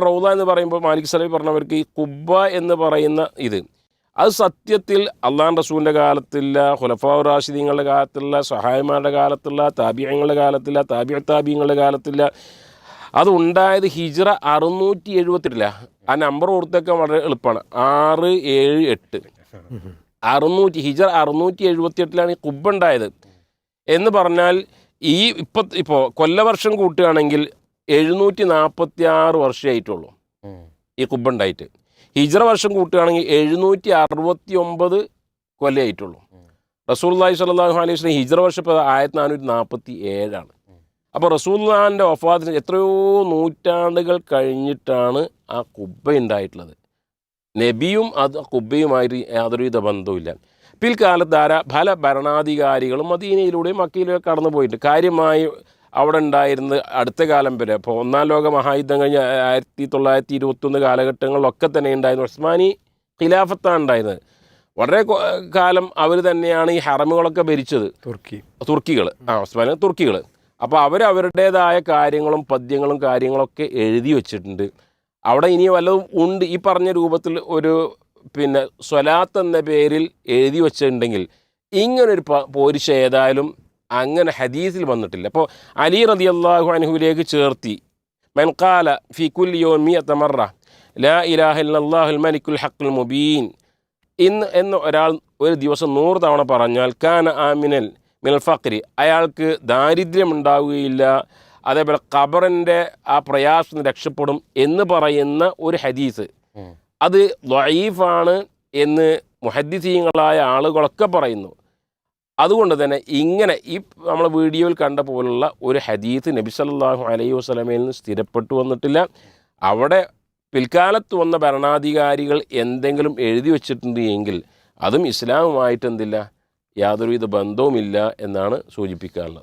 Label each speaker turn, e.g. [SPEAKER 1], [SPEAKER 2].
[SPEAKER 1] റൗദ എന്ന് പറയുമ്പോൾ മാലിക് സലഹി പറഞ്ഞവർക്ക് ഈ കുബ്ബ എന്ന് പറയുന്ന ഇത്. അത് സത്യത്തിൽ അള്ളാൻ റസൂലിന്റെ കാലത്തില്ല ഹുലഫാ റാഷിദീങ്ങളുടെ കാലത്തില്ല സഹായിമാരുടെ കാലത്തില്ല താബിയങ്ങളുടെ കാലത്തില്ല താബിയ താബിയങ്ങളുടെ കാലത്തില്ല. അത് ഉണ്ടായത് ഹിജ്റ അറുന്നൂറ്റി എഴുപത്തെട്ടില്ല ആ നമ്പർ ഓർത്തൊക്കെ വളരെ എളുപ്പമാണ്. ആറ് ഏഴ് എട്ട്. അറുന്നൂറ്റി ഹിജർ അറുന്നൂറ്റി എഴുപത്തി എട്ടിലാണ് ഈ കുബ്ബ ഉണ്ടായത്. എന്ന് പറഞ്ഞാൽ ഈ ഇപ്പം ഇപ്പോൾ കൊല്ലവർഷം കൂട്ടുകയാണെങ്കിൽ എഴുന്നൂറ്റി നാൽപ്പത്തി ആറ് വർഷമായിട്ടുള്ളൂ ഈ കുബ്ബ ഹിജറ വർഷം കൂട്ടുകയാണെങ്കിൽ എഴുന്നൂറ്റി അറുപത്തി ഒമ്പത് കൊല്ലമായിട്ടുള്ളൂ റസൂല്ലാഹി സ്വല്ലല്ലാഹു അലൈഹി വസ്ലം ഹിജറ വർഷം ഇപ്പോൾ ആയിരത്തി നാനൂറ്റി നാൽപ്പത്തി ഏഴാണ് അപ്പോൾ റസൂല്ലാന്റെ വഫാത്തിന് എത്രയോ നൂറ്റാണ്ടുകൾ കഴിഞ്ഞിട്ടാണ് ആ കുബ്ബ ഉണ്ടായിട്ടുള്ളത് നബിയും അത് കുബ്ബയുമായിട്ട് യാതൊരുവിധ ബന്ധവുമില്ല. പിൽക്കാലത്ത് ധാരാ പല ഭരണാധികാരികളും മദീനയിലൂടെയും മക്കയിലൂടെ കടന്നു പോയിട്ടുണ്ട് കാര്യമായി അവിടെ ഉണ്ടായിരുന്ന അടുത്ത കാലം വരെ. അപ്പോൾ ഒന്നാം ലോക മഹായുദ്ധം കഴിഞ്ഞ ആയിരത്തി തൊള്ളായിരത്തി ഇരുപത്തൊന്ന് കാലഘട്ടങ്ങളിലൊക്കെ തന്നെ ഉണ്ടായിരുന്നു ഉസ്മാനി ഖിലാഫത്താണ് ഉണ്ടായിരുന്നത്. വളരെ കാലം അവർ തന്നെയാണ് ഈ ഹറമുകളൊക്കെ ഭരിച്ചത്.
[SPEAKER 2] തുർക്കി.
[SPEAKER 1] തുർക്കികൾ ആ ഉസ്മാനി തുർക്കികൾ അപ്പോൾ അവർ അവരുടേതായ കാര്യങ്ങളും പദ്യങ്ങളും കാര്യങ്ങളൊക്കെ എഴുതി വെച്ചിട്ടുണ്ട്. അവിടെ ഇനി വല്ലതും ഉണ്ട് ഈ പറഞ്ഞ രൂപത്തിൽ ഒരു പിന്നെ സ്വലാത്ത് എന്ന പേരിൽ എഴുതി വച്ചിട്ടുണ്ടെങ്കിൽ ഇങ്ങനൊരു പ- പോരിശ ഏതായാലും അങ്ങനെ ഹദീസിൽ വന്നിട്ടില്ല. അപ്പോൾ അലി റതി അള്ളാഹു അനഹുലേക്ക് ചേർത്തി മെൻകാല ഫിഖുൽ യോ യോമി അത്തമറ ലാ ഇലാഹ ഇല്ലല്ലാഹുൽ മലിക്കുൽ ഹക്കുൽ മുബീൻ. ഇന്ന് എന്ന് ഒരാൾ ഒരു ദിവസം നൂറ് തവണ പറഞ്ഞാൽ കാന ആമിനൽ മിനൽ ഫക്രി അയാൾക്ക് ദാരിദ്ര്യം ഉണ്ടാവുകയില്ല അതേപോലെ ഖബറിന്റെ ആ പ്രയാസം രക്ഷപ്പെടും എന്ന് പറയുന്ന ഒരു ഹദീസ്. അത് ലൈഫാണ് എന്ന് മുഹദ്ദിസീങ്ങളായ ആളുകളൊക്കെ പറയുന്നു. അതുകൊണ്ട് തന്നെ ഇങ്ങനെ ഈ നമ്മൾ വീഡിയോയിൽ കണ്ട പോലുള്ള ഒരു ഹദീത്ത് നബി സല്ലല്ലാഹു അലൈഹി വസ്ലമയിൽ നിന്ന് സ്ഥിരപ്പെട്ടു വന്നിട്ടില്ല. അവിടെ പിൽക്കാലത്ത് വന്ന ഭരണാധികാരികൾ എന്തെങ്കിലും എഴുതി വച്ചിട്ടുണ്ട് എങ്കിൽ അതും ഇസ്ലാമുമായിട്ട് എന്തില്ല യാതൊരുവിധ ബന്ധവുമില്ല എന്നാണ് സൂചിപ്പിക്കാനുള്ളത്